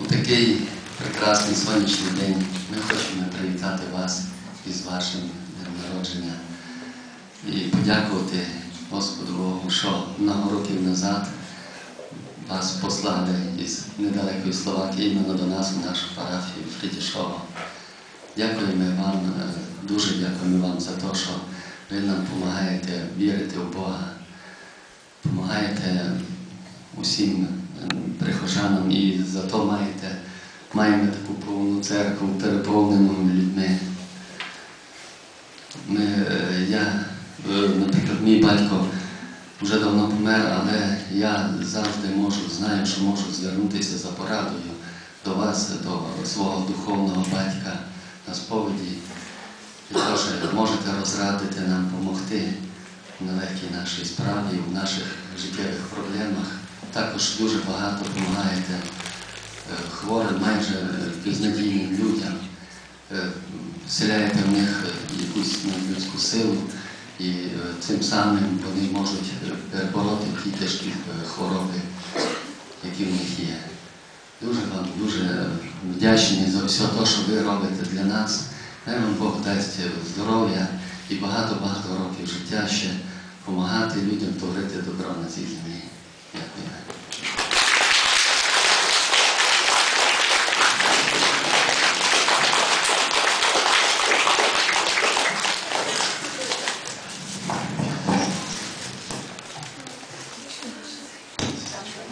У такий прекрасний сонячний день ми хочемо привітати вас із вашим днем народження і подякувати Господу Богу, що много років назад вас послали із недалекої Словакії іменно до нас, у нашу парафію Фрідішово. Дякуємо вам, е, дуже дякуємо вам за те, що ви нам допомагаєте вірити в Бога, допомагаєте усім е, прихожанам і за то маєте, маємо таку повну церкву, переповнену людьми. Ми, е, я, е, наприклад, мій батько вже давно помер, але я завжди можу, знаю, що можу звернутися за порадою до вас, до свого духовного батька на сповіді. І теж можете розрадити нам, допомогти в нелегкій нашій справі, в наших життєвих проблемах. Також дуже багато допомагаєте е, хворим, майже безнадійним людям, Е, вселяєте в них е, якусь людську силу, і е, цим самим вони можуть перебороти ті тяжкі хвороби, які в них є. Дуже вам дуже вдячні за все те, що ви робите для нас. Хай вам Бог дасть здоров'я і багато-багато років життя ще допомагати людям творити добро на цій землі. Дякую.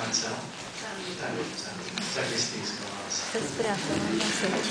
answer? That is, that is these commands.